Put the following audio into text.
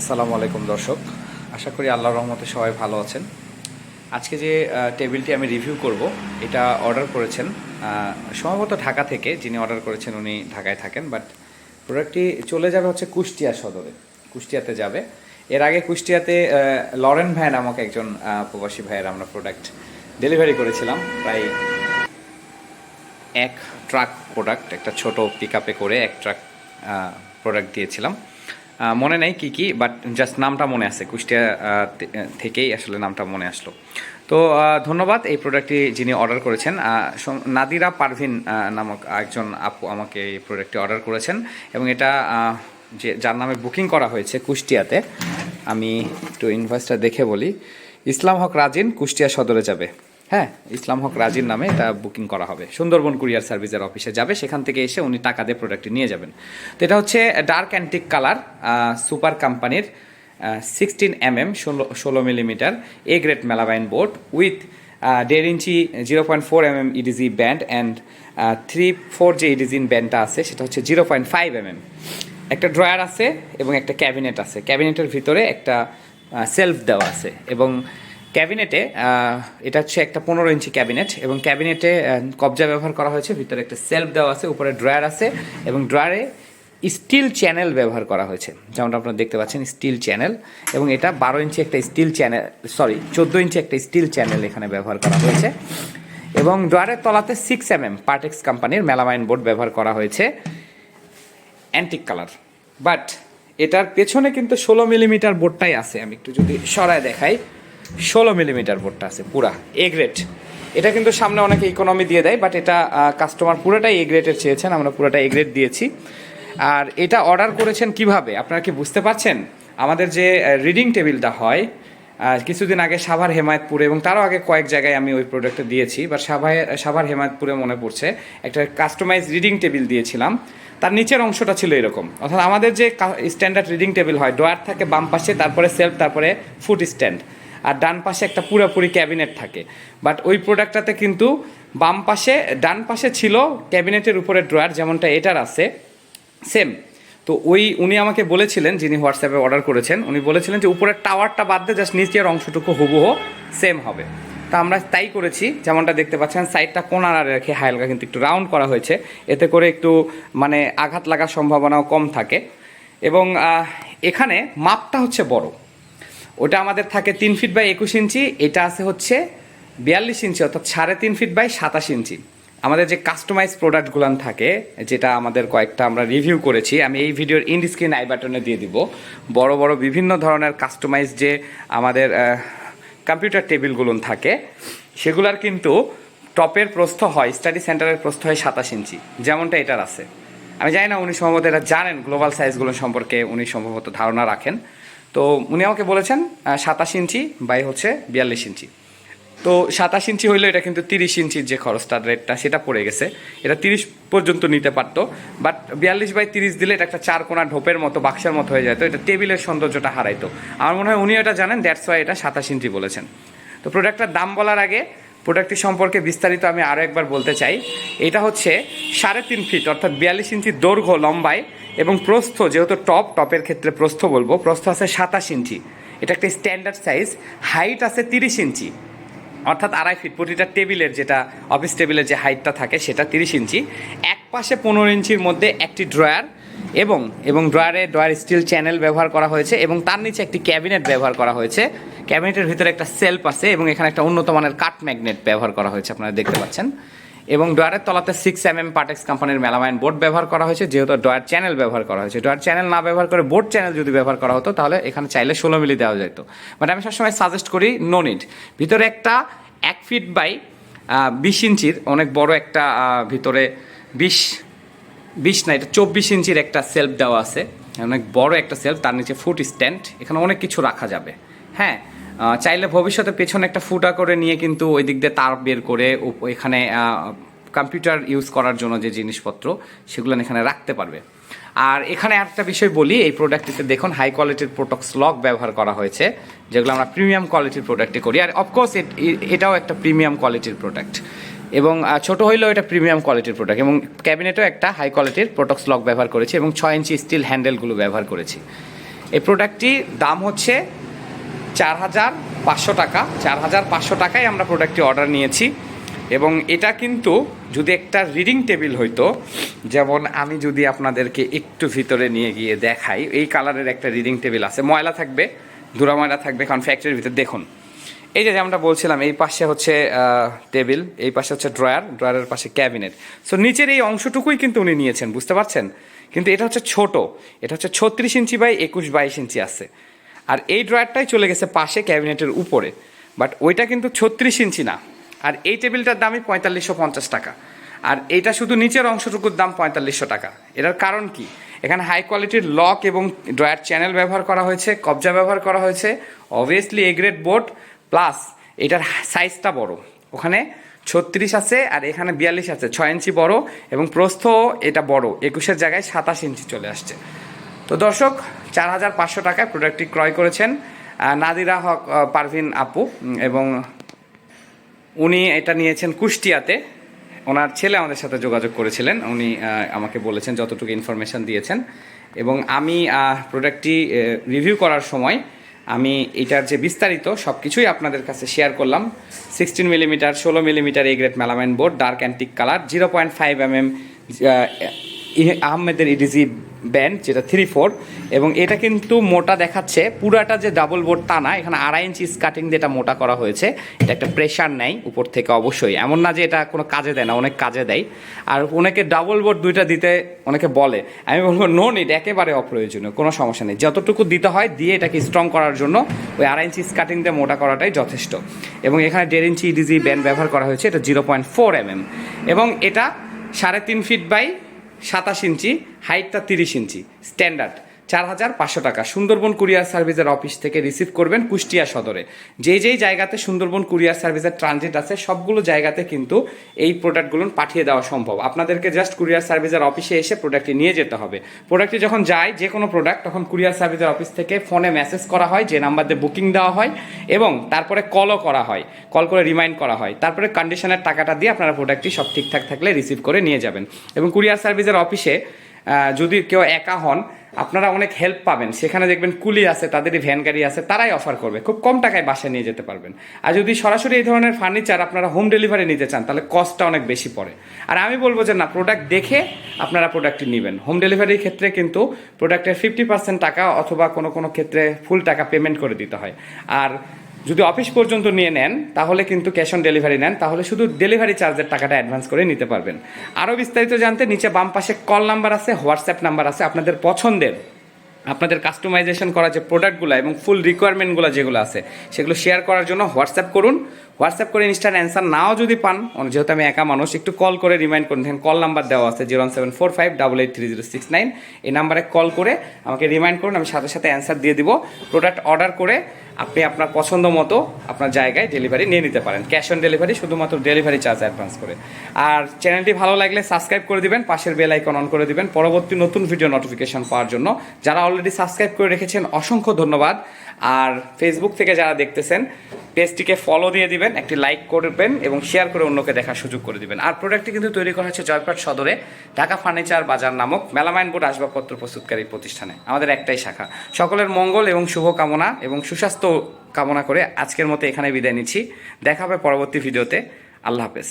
আসসালামু আলাইকুম দর্শক। আশা করি আল্লাহ রহমতে সবাই ভালো আছেন। আজকে যে টেবিলটি আমি রিভিউ করব, এটা অর্ডার করেছেন সম্ভবত ঢাকা থেকে যিনি অর্ডার করেছেন উনি ঢাকায় থাকেন, বাট প্রোডাক্টটি চলে যাবে হচ্ছে কুষ্টিয়া সদরে, কুষ্টিয়াতে যাবে। এর আগে কুষ্টিয়াতে লরেন ভাই নামক একজন প্রবাসী ভাইয়ের আমরা প্রোডাক্ট ডেলিভারি করেছিলাম, প্রায় এক ট্রাক প্রোডাক্ট, একটা ছোট পিক করে এক ট্রাক প্রোডাক্ট দিয়েছিলাম। মনে নেই কি কি বাট জাস্ট নামটা মনে আছে, কুষ্টিয়া থেকেই আসলে নামটা মনে আসলো। তো ধন্যবাদ এই প্রোডাক্টটি যিনি অর্ডার করেছেন। নাদিরা পারভিন নামক একজন আপু আমাকে এই প্রোডাক্টটি অর্ডার করেছেন এবং এটা যে, যার নামে বুকিং করা হয়েছে কুষ্টিয়াতে, আমি একটু ইনভয়েসটা দেখে বলি। ইসলাম হক রাজিন কুষ্টিয়া সদরে যাবে। হ্যাঁ ইসলাম হক রাজির নামে এটা বুকিং করা হবে। সুন্দরবন কুরিয়ার সার্ভিসের অফিসে যাবে, সেখান থেকে এসে উনি টাকা দিয়ে প্রোডাক্টটি নিয়ে যাবেন। তো এটা হচ্ছে ডার্ক অ্যান্টিক কালার সুপার কোম্পানির সিক্সটিন এম এম ষোলো ষোলো millimetre A grade melamine board with দেড় ইঞ্চি zero point four M M edge band and three four যে ইডিজিন ব্যান্ডটা আছে, সেটা হচ্ছে zero point five M M একটা ড্রয়ার আছে এবং একটা ক্যাবিনেট আছে। ক্যাবিনেটের ভিতরে একটা সেলফ দেওয়া আছে এবং ক্যাবিনেটে এটা হচ্ছে একটা পনেরো ইঞ্চি ক্যাবিনেট এবং ক্যাবিনেটে কবজা ব্যবহার করা হয়েছে। ভিতরে একটা সেলফ দেওয়া আছে, উপরে ড্রয়ার আছে এবং ড্রয়ারে স্টিল চ্যানেল ব্যবহার করা হয়েছে। যেমনটা আপনারা দেখতে পাচ্ছেন, স্টিল চ্যানেল এবং এটা বারো ইঞ্চি একটা স্টিল চ্যানেল, সরি, চোদ্দ ইঞ্চি একটা স্টিল চ্যানেল এখানে ব্যবহার করা হয়েছে। এবং ড্রয়ারের তলাতে সিক্স এম এম পার্টেক্স কোম্পানির মেলামাইন বোর্ড ব্যবহার করা হয়েছে অ্যান্টিক কালার বাট এটার পেছনে কিন্তু ষোলো মিলিমিটার বোর্ডটাই আছে, আমি একটু যদি সরায় দেখাই। ষোলো মিলিমিটার বোর্ডটা আছে, পুরা এ গ্রেড এটা কিন্তু সামনে অনেকে ইকোনমি দিয়ে দেয় বাট এটা কাস্টমার পুরোটাই এ গ্রেডের চেয়েছেন, আমরা পুরোটা এ গ্রেড দিয়েছি। আর এটা অর্ডার করেছেন কীভাবে? আপনারা কি বুঝতে পারছেন? আমাদের যে রিডিং টেবিলটা হয় কিছুদিন আগে সাভার হেমায়তপুরে এবং তারও আগে কয়েক জায়গায় আমি ওই প্রোডাক্টটা দিয়েছি বা সাভার সাভার হেমায়তপুরে মনে পড়ছে, একটা কাস্টমাইজ রিডিং টেবিল দিয়েছিলাম। তার নিচের অংশটা ছিল এরকম। অর্থাৎ আমাদের যে স্ট্যান্ডার্ড রিডিং টেবিল হয় ডোয়ার থাকে বাম পাশে, তারপরে সেলফ তারপরে ফুট স্ট্যান্ড আর ডান পাশে একটা পুরোপুরি ক্যাবিনেট থাকে। বাট ওই প্রোডাক্টটাতে কিন্তু বাম পাশে, ডান পাশে ছিল ক্যাবিনেটের উপরে ড্রয়ার, যেমনটা এটার আছে সেম তো ওই উনি আমাকে বলেছিলেন, যিনি হোয়াটসঅ্যাপে অর্ডার করেছেন, উনি বলেছিলেন যে উপরের টাওয়ারটা বাদ দিয়ে জাস্ট নিচের অংশটুকু হুবহু সেম হবে। তা আমরা তাই করেছি, যেমনটা দেখতে পাচ্ছেন সাইডটা কোনার রেখে হালকা কিন্তু একটু রাউন্ড করা হয়েছে। এতে করে একটু মানে আঘাত লাগার সম্ভাবনাও কম থাকে। এবং এখানে মাপটা হচ্ছে বড়। ওটা আমাদের থাকে তিন ফিট বাই একুশ ইঞ্চি, এটা আছে হচ্ছে বিয়াল্লিশ ইঞ্চি, অর্থাৎ সাড়ে তিন ফিট বাই সাতাশ ইঞ্চি। আমাদের যে কাস্টমাইজ প্রোডাক্টগুলান থাকে, যেটা আমাদের কয়েকটা আমরা রিভিউ করেছি, আমি এই ভিডিওর ইন্ড স্ক্রিন আই বাটনে দিয়ে দিব। বড় বড় বিভিন্ন ধরনের কাস্টমাইজ যে আমাদের কম্পিউটার টেবিলগুলো থাকে, সেগুলার কিন্তু টপের প্রস্থ হয় স্টাডি সেন্টারের প্রস্থ হয় সাতাশ ইঞ্চি, যেমনটা এটার আছে। আমি জানি না উনি সম্ভবত এটা জানেন গ্লোবাল সাইজগুলো সম্পর্কে উনি সম্ভবত ধারণা রাখেন। তো উনি আমাকে বলেছেন সাতাশ ইঞ্চি বাই হচ্ছে বিয়াল্লিশ ইঞ্চি। তো সাতাশ ইঞ্চি হইলে এটা কিন্তু তিরিশ ইঞ্চির যে খরচটার রেটটা সেটা পড়ে গেছে। এটা তিরিশ পর্যন্ত নিতে পারতো, বাট বিয়াল্লিশ বাই তিরিশ দিলে এটা একটা চার কোনা ঢোপের মতো, বাক্সের মতো হয়ে যেত। এটা টেবিলের সৌন্দর্যটা হারাইতো। আমার মনে হয় উনি এটা জানেন দ্যাটস ওয়াই এটা সাতাশ ইঞ্চি বলেছেন। তো প্রোডাক্টটার দাম বলার আগে প্রোডাক্টটি সম্পর্কে বিস্তারিত আমি আরও একবার বলতে চাই। এটা হচ্ছে সাড়ে তিন ফিট অর্থাৎ বিয়াল্লিশ ইঞ্চি দৈর্ঘ্য লম্বায় এবং প্রস্থ, যেহেতু টপ টপের ক্ষেত্রে প্রস্থ বলব, প্রস্থ আছে সাতাশ ইঞ্চি। এটা একটা স্ট্যান্ডার্ড সাইজ হাইট আছে তিরিশ ইঞ্চি। অর্থাৎ আড়াই ফিট প্রতিটা টেবিলের যেটা অফিস টেবিলের যে হাইটটা থাকে, সেটা তিরিশ ইঞ্চি। এক পাশে পনেরো ইঞ্চির মধ্যে একটি ড্রয়ার এবং এবং ড্রয়ারে ড্রয়ার স্টিল চ্যানেল ব্যবহার করা হয়েছে এবং তার নিচে একটি ক্যাবিনেট ব্যবহার করা হয়েছে। ক্যাবিনেটের ভিতরে একটা সেলফ আছে এবং এখানে একটা উন্নত মানের কাট ম্যাগনেট ব্যবহার করা হয়েছে, আপনারা দেখতে পাচ্ছেন। এবং ডয়ারের তলাতে সিক্স এম এম পার্টেক্স কোম্পানির মেলামাইন বোর্ড ব্যবহার করা হয়েছে, যেহেতু ডয়ার চ্যানেল ব্যবহার করা হয়েছে। ডয়ার চ্যানেল না ব্যবহার করে বোর্ড চ্যানেল যদি ব্যবহার করা হতো, তাহলে এখানে চাইলে ষোলো মিলি দেওয়া যেত। বাট আমি সবসময় সাজেস্ট করি নো নিড ভিতরে একটা এক ফিট বাই বিশ ইঞ্চির, অনেক বড় একটা ভিতরে বিশ বিশ না, এটা চব্বিশ ইঞ্চির একটা সেলফ দেওয়া আছে। অনেক বড় একটা সেলফ তার নিচে ফুট স্ট্যান্ড এখানে অনেক কিছু রাখা যাবে। হ্যাঁ? চাইলে ভবিষ্যতে পেছনে একটা ফুটা করে নিয়ে কিন্তু ওই দিক দিয়ে তার বের করে এখানে কম্পিউটার ইউজ করার জন্য যে জিনিসপত্র, সেগুলো এখানে রাখতে পারবে। আর এখানে একটা বিষয় বলি, এই প্রোডাক্টটিতে দেখুন হাই কোয়ালিটির প্রোটক্স লক ব্যবহার করা হয়েছে, যেগুলো আমরা প্রিমিয়াম কোয়ালিটির প্রোডাক্টে করি। আর অফকোর্স এটাও একটা প্রিমিয়াম কোয়ালিটির প্রোডাক্ট এবং ছোট হইলেও এটা প্রিমিয়াম কোয়ালিটির প্রোডাক্ট এবং ক্যাবিনেটও একটা হাই কোয়ালিটির প্রোটক্স লক ব্যবহার করেছি এবং ছয় ইঞ্চি স্টিল হ্যান্ডেলগুলো ব্যবহার করেছি। এই প্রোডাক্টটির দাম হচ্ছে চার হাজার পাঁচশো টাকা চার হাজার পাঁচশো টাকায় আমরা প্রোডাক্টটি অর্ডার নিয়েছি। এবং এটা কিন্তু যদি একটা রিডিং টেবিল হইতো, যেমন আমি যদি আপনাদেরকে একটু ভিতরে নিয়ে গিয়ে দেখাই, এই কালারের একটা রিডিং টেবিল আছে। ময়লা থাকবে, ধুরা ময়লা থাকবে, কারণ ফ্যাক্টরির ভিতরে দেখুন। এই যে যেমনটা বলছিলাম, এই পাশে হচ্ছে টেবিল এই পাশে হচ্ছে ড্রয়ার ড্রয়ারের পাশে ক্যাবিনেট সো নিচের এই অংশটুকুই কিন্তু উনি নিয়েছেন, বুঝতে পারছেন? কিন্তু এটা হচ্ছে ছোট, এটা হচ্ছে ছত্রিশ ইঞ্চি বাই একুশ বাইশ ইঞ্চি আছে। আর এই ড্রয়ারটাই চলে গেছে পাশে ক্যাবিনেটের উপরে। বাট ওইটা কিন্তু ছত্রিশ ইঞ্চি না। আর এই টেবিলটার দামই পঁয়তাল্লিশশো পঞ্চাশ টাকা। আর এইটা শুধু নিচের অংশটুকুর দাম পঁয়তাল্লিশশো টাকা। এটার কারণ কি? এখানে হাই কোয়ালিটির লক এবং ড্রয়ার চ্যানেল ব্যবহার করা হয়েছে, কবজা ব্যবহার করা হয়েছে obviously A grade board plus এটার সাইজটা বড়। ওখানে ছত্রিশ আছে আর এখানে বিয়াল্লিশ আছে, ছয় ইঞ্চি বড় এবং প্রস্থ এটা বড়। একুশের জায়গায় সাতাশ ইঞ্চি চলে আসছে। তো দর্শক, চার হাজার পাঁচশো টাকায় প্রোডাক্টটি ক্রয় করেছেন নাদিরা হক পারভিন আপু। এবং উনি এটা নিয়েছেন কুষ্টিয়াতে। ওনার ছেলে আমাদের সাথে যোগাযোগ করেছিলেন। উনি আমাকে বলেছেন যতটুকু ইনফরমেশন দিয়েছেন। এবং আমি প্রোডাক্টটি রিভিউ করার সময় আমি এটার যে বিস্তারিত সব কিছুই আপনাদের কাছে শেয়ার করলাম। সিক্সটিন মিলিমিটার ষোলো millimetre A grade melamine board dark antique colour zero point five M M আহমেদের ইডিজি ব্যান্ড যেটা থ্রি ফোর এবং এটা কিন্তু মোটা দেখাচ্ছে। পুরাটা যে ডাবল বোর্ড তা না, এখানে আড়াই ইঞ্চি কাটিং দিয়ে এটা মোটা করা হয়েছে। এটা একটা প্রেশার নেয় উপর থেকে অবশ্যই। এমন না যে এটা কোনো কাজে দেয় না, অনেক কাজে দেয়। আর অনেকে ডাবল বোর্ড দুইটা দিতে অনেকে বলে। আমি বলব নো নিড একেবারে অপ্রয়োজনীয়, কোনো সমস্যা নেই। যতটুকু দিতে হয়, দিয়ে এটাকে স্ট্রং করার জন্য ওই আড়াই ইঞ্চি স্কাটিং দিয়ে মোটা করাটাই যথেষ্ট। এবং এখানে দেড় ইঞ্চি ইডিজি ব্যান্ড ব্যবহার করা হয়েছে, এটা জিরো পয়েন্ট ফোর এম এবং এটা সাড়ে তিন ফিট বাই সাতাশ ইঞ্চি হাইটটা তিরিশ ইঞ্চি স্ট্যান্ডার্ড চার হাজার পাঁচশো টাকা। সুন্দরবন কুরিয়ার সার্ভিসের অফিস থেকে রিসিভ করবেন কুষ্টিয়া সদরে। যেই যেই জায়গাতে সুন্দরবন কুরিয়ার সার্ভিসের ট্রানজিট আছে, সবগুলো জায়গাতে কিন্তু এই প্রোডাক্টগুলো পাঠিয়ে দেওয়া সম্ভব। আপনাদেরকে জাস্ট কুরিয়ার সার্ভিসের অফিসে এসে প্রোডাক্টটি নিয়ে যেতে হবে। প্রোডাক্টটি যখন যায়, যে কোনো প্রোডাক্ট, তখন কুরিয়ার সার্ভিসের অফিস থেকে ফোনে মেসেজ করা হয়, যে নাম্বার দিয়ে বুকিং দেওয়া হয় এবং তারপরে কলও করা হয়। কল করে রিমাইন্ড করা হয়। তারপরে কন্ডিশনের টাকাটা দিয়ে আপনারা প্রোডাক্টটি সব ঠিকঠাক থাকলে রিসিভ করে নিয়ে যাবেন। এবং কুরিয়ার সার্ভিসের অফিসে যদি কেউ একা হন আপনারা অনেক হেল্প পাবেন। সেখানে দেখবেন কুলি আছে, তাদেরই ভ্যান গাড়ি আছে, তারাই অফার করবে। খুব কম টাকায় বাসায় নিয়ে যেতে পারবেন। আর যদি সরাসরি এই ধরনের ফার্নিচার আপনারা হোম ডেলিভারি নিতে চান, তাহলে কস্টটা অনেক বেশি পড়ে। আর আমি বলব যে না প্রোডাক্ট দেখে আপনারা প্রোডাক্টটি নেবেন। হোম ডেলিভারির ক্ষেত্রে কিন্তু প্রোডাক্টের ফিফটি পার্সেন্ট টাকা অথবা কোনো কোনো ক্ষেত্রে ফুল টাকা পেমেন্ট করে দিতে হয়। আর যদি অফিস পর্যন্ত নিয়ে নেন, তাহলে কিন্তু ক্যাশ অন ডেলিভারি নেন, তাহলে শুধু ডেলিভারি চার্জের টাকাটা অ্যাডভান্স করে নিতে পারবেন। আরও বিস্তারিত জানতে নিচে বাম পাশে কল নাম্বার আছে, হোয়াটসঅ্যাপ নাম্বার আছে, আপনাদের পছন্দের, আপনাদের কাস্টমাইজেশন করা যে প্রোডাক্টগুলো এবং ফুল রিকোয়ারমেন্টগুলো যেগুলো আছে, সেগুলো শেয়ার করার জন্য হোয়াটসঅ্যাপ করুন। হোয়াটসঅ্যাপ করে ইনস্ট্যান্ট অ্যান্সার নাও যদি পান যেহেতু আমি একা মানুষ, একটু কল করে রিমাইন্ড করুন। দেখেন কল নাম্বার দেওয়া আছে zero seven four five double eight three zero six nine এই নাম্বারে কল করে আমাকে রিমাইন্ড করুন আমি সাথে সাথে অ্যান্সার দিয়ে দিব প্রোডাক্ট অর্ডার করে আপনি আপনার পছন্দ মতো আপনার জায়গায় ডেলিভারি নিয়ে নিতে পারেন। ক্যাশ অন ডেলিভারি শুধুমাত্র ডেলিভারি চার্জ অ্যাডভান্স করে। আর চ্যানেলটি ভালো লাগলে সাবস্ক্রাইব করে দিবেন, পাশের বেল আইকন অন করে দিবেন। পরবর্তী নতুন ভিডিও নোটিফিকেশন পাওয়ার জন্য যারা অলরেডি সাবস্ক্রাইব করে রেখেছেন, অসংখ্য ধন্যবাদ। আর ফেসবুক থেকে যারা দেখতেছেন পেজটিকে ফলো দিয়ে দিবেন, একটি লাইক করবেন এবং শেয়ার করে অন্যকে দেখার সুযোগ করে দিবেন। আর প্রোডাক্টটি কিন্তু তৈরি করা হচ্ছে জয়পাট সদরে, ঢাকা ফার্নিচার বাজার নামক মেলামাইন বোর্ড আসবাবপত্র প্রস্তুতকারী প্রতিষ্ঠানে। আমাদের একটাই শাখা। সকলের মঙ্গল এবং শুভকামনা এবং সুস্বাস্থ্য কামনা করে আজকের মতো এখানে বিদায় নিচ্ছি। দেখা হবে পরবর্তী ভিডিওতে। আল্লাহ হাফেজ।